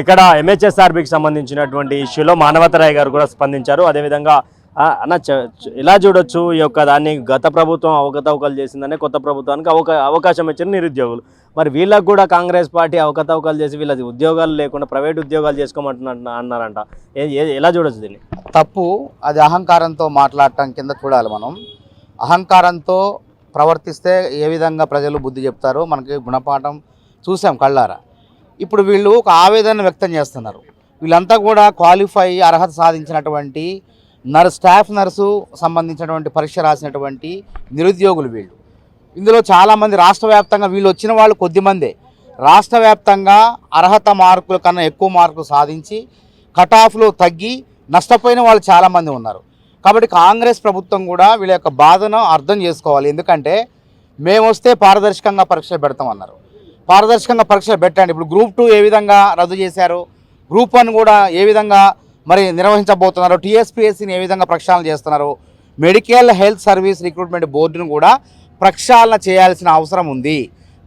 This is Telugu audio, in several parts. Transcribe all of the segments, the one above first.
ఇక్కడ ఎంహెచ్ఎస్ఆర్బికి సంబంధించినటువంటి ఇష్యూలో మానవతరాయ్ గారు కూడా స్పందించారు. అదేవిధంగా అన్న ఇలా ఎలా చూడొచ్చు ఈ యొక్క దాన్ని గత ప్రభుత్వం అవకతవకలు చేసిందనే కొత్త ప్రభుత్వానికి అవక అవకాశం ఇచ్చిన నిరుద్యోగులు. మరి వీళ్ళకు కూడా కాంగ్రెస్ పార్టీ అవకతవకలు చేసి వీళ్ళది ఉద్యోగాలు లేకుండా ప్రైవేట్ ఉద్యోగాలు చేసుకోమంటున్న అన్నారంట. ఎలా చూడొచ్చు దీన్ని? తప్పు అది అహంకారంతో మాట్లాడటం కింద చూడాలి మనం. అహంకారంతో ప్రవర్తిస్తే ఏ విధంగా ప్రజలు బుద్ధి చెప్తారో మనకి గుణపాఠం చూసాం కళ్ళారా. ఇప్పుడు వీళ్ళు ఒక ఆవేదన వ్యక్తం చేస్తున్నారు. వీళ్ళంతా కూడా క్వాలిఫై అర్హత సాధించినటువంటి నర్స్ స్టాఫ్ నర్సు సంబంధించినటువంటి పరీక్ష రాసినటువంటి నిరుద్యోగులు వీళ్ళు. ఇందులో చాలామంది రాష్ట్ర వ్యాప్తంగా వీళ్ళు వచ్చిన వాళ్ళు కొద్దిమందే. రాష్ట్ర వ్యాప్తంగా అర్హత మార్కుల కన్నా ఎక్కువ మార్కులు సాధించి కటాఫ్లో తగ్గి నష్టపోయిన వాళ్ళు చాలామంది ఉన్నారు. కాబట్టి కాంగ్రెస్ ప్రభుత్వం కూడా వీళ్ళ యొక్క బాధను అర్థం చేసుకోవాలి. ఎందుకంటే మేము వస్తే పారదర్శకంగా పరీక్షలు పెడతామన్నారు. పారదర్శకంగా పరీక్షలు పెట్టండి. ఇప్పుడు గ్రూప్ టూ ఏ విధంగా రద్దు చేశారు? గ్రూప్ వన్ కూడా ఏ విధంగా మరి నిర్వహించబోతున్నారు? టీఎస్పీఎస్సీని ఏ విధంగా ప్రక్షాళన చేస్తున్నారు? మెడికల్ హెల్త్ సర్వీస్ రిక్రూట్మెంట్ బోర్డును కూడా ప్రక్షాళన చేయాల్సిన అవసరం ఉంది.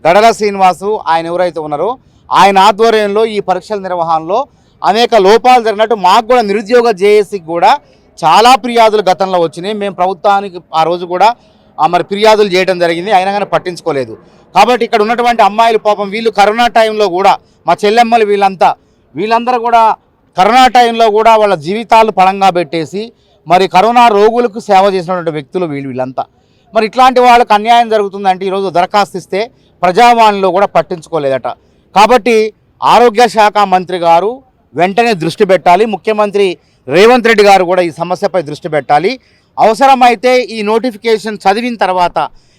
గడల శ్రీనివాసు ఆయన ఎవరైతే ఉన్నారో ఆయన ఆధ్వర్యంలో ఈ పరీక్షల నిర్వహణలో అనేక లోపాలు జరిగినట్టు మాకు కూడా నిరుద్యోగ జేఏసీకి కూడా చాలా ఫిర్యాదులు గతంలో వచ్చినాయి. మేము ప్రభుత్వానికి ఆ రోజు కూడా మరి ఫిర్యాదులు చేయడం జరిగింది. అయినా కానీ పట్టించుకోలేదు. కాబట్టి ఇక్కడ ఉన్నటువంటి అమ్మాయిలు పాపం వీళ్ళు కరోనా టైంలో కూడా మా చెల్లెమ్మలు వీళ్ళంతా వీళ్ళందరూ కూడా కరోనా టైంలో కూడా వాళ్ళ జీవితాలు పణంగా పెట్టేసి మరి కరోనా రోగులకు సేవ చేసినటువంటి వ్యక్తులు వీళ్ళు వీళ్ళంతా. మరి ఇట్లాంటి వాళ్ళకి అన్యాయం జరుగుతుందంటే ఈరోజు దరఖాస్తు ఇస్తే ప్రజావాణిలో కూడా పట్టించుకోలేదట. కాబట్టి ఆరోగ్య శాఖ మంత్రి గారు వెంటనే దృష్టి పెట్టాలి. ముఖ్యమంత్రి రేవంత్ రెడ్డి గారు కూడా ఈ సమస్యపై దృష్టి పెట్టాలి. అవసరమైతే ఈ నోటిఫికేషన్ చదివిన తర్వాత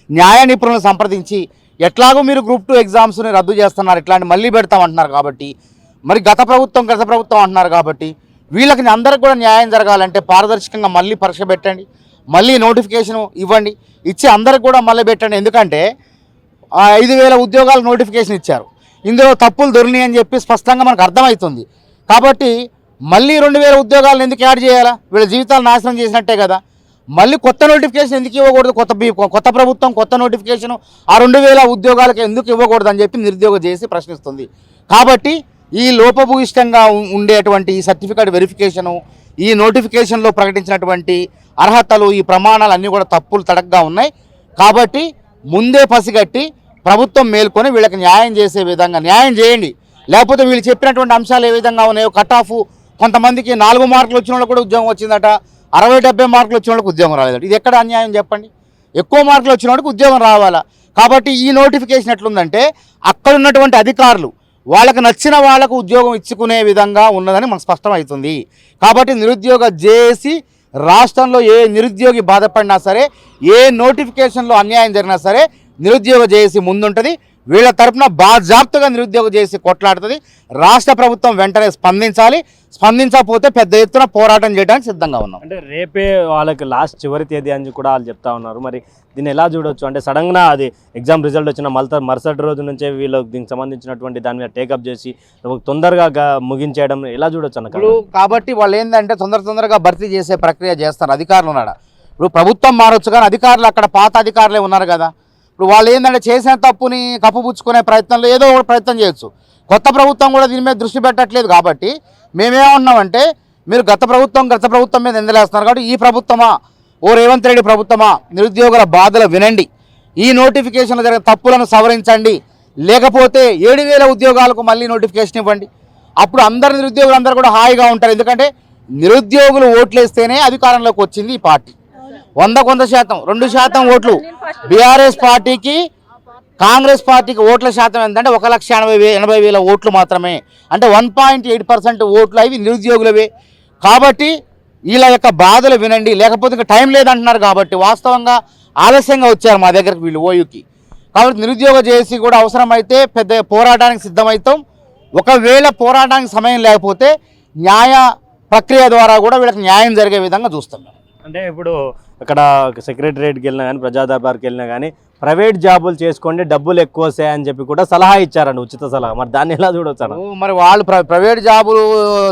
న్యాయ నిపుణులను సంప్రదించి ఎట్లాగో మీరు గ్రూప్ టూ ఎగ్జామ్స్ని రద్దు చేస్తున్నారు ఇట్లాంటి మళ్ళీ పెడతామంటున్నారు కాబట్టి మరి గత ప్రభుత్వం గత ప్రభుత్వం అంటున్నారు కాబట్టి వీళ్ళకి అందరికి కూడా న్యాయం జరగాలంటే పారదర్శకంగా మళ్ళీ పరీక్ష పెట్టండి మళ్ళీ నోటిఫికేషన్ ఇవ్వండి ఇచ్చి అందరికి కూడా మళ్ళీ పెట్టండి. ఎందుకంటే ఐదు వేల ఉద్యోగాలు నోటిఫికేషన్ ఇచ్చారు. ఇందులో తప్పులు దొరినాయి అని చెప్పి స్పష్టంగా మనకు అర్థమవుతుంది. కాబట్టి మళ్ళీ రెండు వేల ఉద్యోగాలను ఎందుకు యాడ్ చేయాలా? వీళ్ళ జీవితాలు నాశనం చేసినట్టే కదా. మళ్ళీ కొత్త నోటిఫికేషన్ ఎందుకు ఇవ్వకూడదు? కొత్త కొత్త ప్రభుత్వం కొత్త నోటిఫికేషన్ ఆ రెండు వేల ఉద్యోగాలకు ఎందుకు ఇవ్వకూడదు అని చెప్పి నిరుద్యోగం చేసి ప్రశ్నిస్తుంది. కాబట్టి ఈ లోపభూయిష్టంగా ఉండేటువంటి ఈ సర్టిఫికేట్ వెరిఫికేషను ఈ నోటిఫికేషన్లో ప్రకటించినటువంటి అర్హతలు ఈ ప్రమాణాలు అన్నీ కూడా తప్పులు తడగ్గా ఉన్నాయి. కాబట్టి ముందే పసిగట్టి ప్రభుత్వం మేల్కొని వీళ్ళకి న్యాయం చేసే విధంగా న్యాయం చేయండి. లేకపోతే వీళ్ళు చెప్పినటువంటి అంశాలు ఏ విధంగా ఉన్నాయో కట్ ఆఫ్ కొంతమందికి నాలుగు మార్కులు వచ్చిన వాళ్ళకి కూడా ఉద్యోగం వచ్చిందట. అరవై డెబ్బై మార్కులు వచ్చిన వాళ్ళకి ఉద్యోగం రాలేదండి ఇది ఎక్కడ అన్యాయం చెప్పండి? ఎక్కువ మార్కులు వచ్చిన వాడికి ఉద్యోగం రావాలా? కాబట్టి ఈ నోటిఫికేషన్ ఎట్లుందంటే అక్కడ ఉన్నటువంటి అధికారులు వాళ్ళకి నచ్చిన వాళ్ళకు ఉద్యోగం ఇచ్చుకునే విధంగా ఉన్నదని మనకు స్పష్టమవుతుంది. కాబట్టి నిరుద్యోగ జేఏసి రాష్ట్రంలో ఏ నిరుద్యోగి బాధపడినా సరే ఏ నోటిఫికేషన్లో అన్యాయం జరిగినా సరే నిరుద్యోగ జేఏసి ముందుంటుంది. వీళ్ళ తరపున బాజాప్తుగా నిరుద్యోగ చేసి కొట్లాడుతుంది. రాష్ట్ర ప్రభుత్వం వెంటనే స్పందించాలి. స్పందించకపోతే పెద్ద ఎత్తున పోరాటం చేయడానికి సిద్ధంగా ఉన్నాం. అంటే రేపే వాళ్ళకి లాస్ట్ చివరి తేదీ అని కూడా వాళ్ళు చెప్తా ఉన్నారు. మరి దీన్ని ఎలా చూడొచ్చు? అంటే సడన్గా అది ఎగ్జామ్ రిజల్ట్ వచ్చిన మళ్ళీ మరుసటి రోజు నుంచే వీళ్ళు దీనికి సంబంధించినటువంటి దాని మీద టేకప్ చేసి తొందరగా ముగించేయడం ఎలా చూడొచ్చు అన్న కాబట్టి వాళ్ళు ఏంటంటే తొందర తొందరగా భర్తీ చేసే ప్రక్రియ చేస్తారు. అధికారులు ఉన్నాడు ఇప్పుడు ప్రభుత్వం మారొచ్చు కానీ అధికారులు అక్కడ పాత అధికారులే ఉన్నారు కదా. ఇప్పుడు వాళ్ళు ఏంటంటే చేసిన తప్పుని కప్పుపుచ్చుకునే ప్రయత్నంలో ఏదో ఒక ప్రయత్నం చేయొచ్చు. కొత్త ప్రభుత్వం కూడా దీని మీద దృష్టి పెట్టట్లేదు కాబట్టి మేమేమన్నామంటే మీరు గత ప్రభుత్వం గత ప్రభుత్వం మీద ఎందలేస్తున్నారు కాబట్టి ఈ ప్రభుత్వమా ఓ రేవంత్ రెడ్డి ప్రభుత్వమా నిరుద్యోగుల బాధలు వినండి. ఈ నోటిఫికేషన్లో జరిగిన తప్పులను సవరించండి. లేకపోతే ఏడు వేల ఉద్యోగాలకు మళ్ళీ నోటిఫికేషన్ ఇవ్వండి. అప్పుడు అందరు నిరుద్యోగులు అందరూ కూడా హాయిగా ఉంటారు. ఎందుకంటే నిరుద్యోగులు ఓట్లేస్తేనే అధికారంలోకి వచ్చింది ఈ పార్టీ. వంద శాతం రెండు శాతం ఓట్లు. బీఆర్ఎస్ పార్టీకి కాంగ్రెస్ పార్టీకి ఓట్ల శాతం ఏంటంటే ఒక లక్ష ఎనభై వే ఎనభై వేల ఓట్లు మాత్రమే. అంటే వన్ పాయింట్ ఎయిట్ పర్సెంట్ ఓట్లు అవి నిరుద్యోగులవే. కాబట్టి వీళ్ళ యొక్క బాధలు వినండి. లేకపోతే ఇంకా టైం లేదంటున్నారు కాబట్టి వాస్తవంగా ఆలస్యంగా వచ్చారు మా దగ్గరికి వీళ్ళు ఓయూకి. కాబట్టి నిరుద్యోగ చేసి కూడా అవసరమైతే పెద్ద పోరాటానికి సిద్ధమవుతాం ఒకవేళ పోరాటానికి సమయం లేకపోతే న్యాయ ప్రక్రియ ద్వారా కూడా వీళ్ళకి న్యాయం జరిగే విధంగా చూస్తాం. అంటే ఇప్పుడు అక్కడ సెక్రటరేట్కి వెళ్ళినా కానీ ప్రజాదర్బార్కి వెళ్ళినా కానీ ప్రైవేట్ జాబులు చేసుకోండి డబ్బులు ఎక్కువ అని చెప్పి కూడా సలహా ఇచ్చారండి ఉచిత సలహా. మరి దాన్ని ఎలా చూడొచ్చు అన్న? మరి వాళ్ళు ప్రైవేట్ జాబులు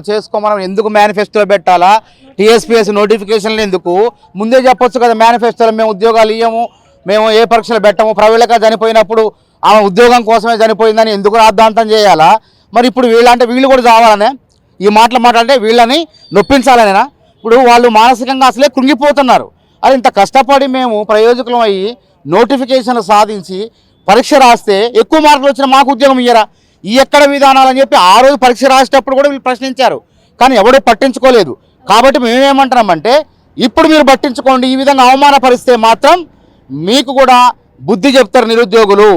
చేసుకోమని ఎందుకు మేనిఫెస్టోలో పెట్టాలా? టీఎస్పీఎస్ నోటిఫికేషన్లు ఎందుకు? ముందే చెప్పొచ్చు కదా మేనిఫెస్టోలో మేము ఉద్యోగాలు ఇయ్యము మేము ఏ పరీక్షలు పెట్టము ప్రైవేట్గా చనిపోయినప్పుడు ఆమె ఉద్యోగం కోసమే చనిపోయిందని ఎందుకు రాద్ధాంతం చేయాలా? మరి ఇప్పుడు వీళ్ళంటే వీళ్ళు కూడా చావాలనే? ఈ మాటలు మాట్లాడితే వీళ్ళని నొప్పించాలనేనా? ఇప్పుడు వాళ్ళు మానసికంగా అసలే కృంగిపోతున్నారు. అది ఇంత కష్టపడి మేము ప్రయోజకులం అయ్యి నోటిఫికేషన్ సాధించి పరీక్ష రాస్తే ఎక్కువ మార్కులు వచ్చిన మాకు ఉద్యోగం ఇయ్యరా? ఈ ఎక్కడ విధానాలు అని చెప్పి ఆ రోజు పరీక్ష రాసేటప్పుడు కూడా వీళ్ళు ప్రశ్నించారు. కానీ ఎవడూ పట్టించుకోలేదు. కాబట్టి మేమేమంటున్నామంటే ఇప్పుడు మీరు పట్టించుకోండి ఈ విధంగా అవమానపరిస్తే మాత్రం మీకు కూడా బుద్ధి చెప్తారు నిరుద్యోగులు.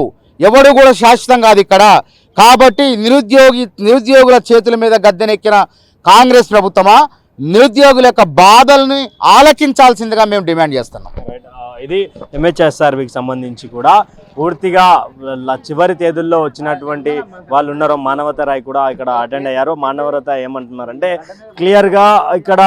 ఎవడు కూడా శాశ్వతం కాదు ఇక్కడ. కాబట్టి నిరుద్యోగి నిరుద్యోగుల చేతుల మీద గద్దెనెక్కిన కాంగ్రెస్ ప్రభుత్వమా? నిరుద్యోగుల యొక్క బాధల్ని ఆలకించాల్సిందిగా మేము డిమాండ్ చేస్తున్నాం. ఇది ఎంహెచ్ఎస్ఆర్వికి సంబంధించి కూడా పూర్తిగా ల- చివరి తేదీల్లో వచ్చినటువంటి వాళ్ళు ఉన్నారో మానవత రాయ్ కూడా ఇక్కడ అటెండ్ అయ్యారు. మానవత ఏమంటున్నారంటే క్లియర్గా ఇక్కడ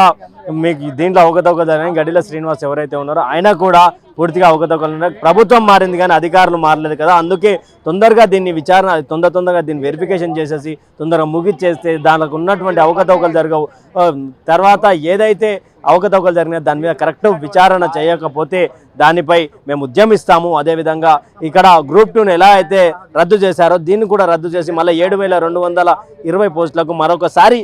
మీకు దీంట్లో ఒకదొకదని గడిల శ్రీనివాస్ ఎవరైతే ఉన్నారో ఆయన కూడా పూర్తిగా అవకతవకలు ప్రభుత్వం మారింది కానీ అధికారులు మారలేదు కదా. అందుకే తొందరగా దీన్ని విచారణ తొందర తొందరగా దీన్ని వెరిఫికేషన్ చేసేసి తొందరగా ముగిచ్చేస్తే దానికి ఉన్నటువంటి అవకతవకలు జరగవు. తర్వాత ఏదైతే అవకతవకలు జరిగిన దాని మీద కరెక్ట్ విచారణ చేయకపోతే దానిపై మేము ఉద్యమిస్తాము. అదేవిధంగా ఇక్కడ గ్రూప్ టూని ఎలా అయితే రద్దు చేశారో దీన్ని కూడా రద్దు చేసి మళ్ళీ ఏడు వేల రెండు వందల ఇరవై పోస్టులకు మరొకసారి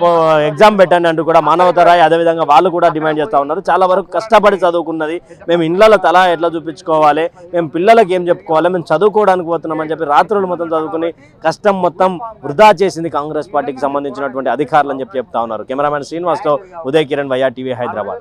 పో- ఎగ్జామ్ పెట్టండి అంటూ కూడా మానవతరాయి అదేవిధంగా వాళ్ళు కూడా డిమాండ్ చేస్తూ ఉన్నారు. చాలా వరకు కష్టపడి చదువుకున్నది. మేము ఇండ్లలో తల ఎట్లా చూపించుకోవాలి? మేము పిల్లలకి ఏం చెప్పుకోవాలి? మేము చదువుకోవడానికి పోతున్నామని చెప్పి రాత్రులు మొత్తం చదువుకుని కష్టం మొత్తం వృధా చేసింది కాంగ్రెస్ పార్టీకి సంబంధించినటువంటి అధికారులు అని చెప్పి చెప్తా ఉన్నారు. కెమెరామెన్ శ్రీనివాస్తో ఉదయ్ కిరణ్ వైఆర్ టీవీ హైదరాబాద్.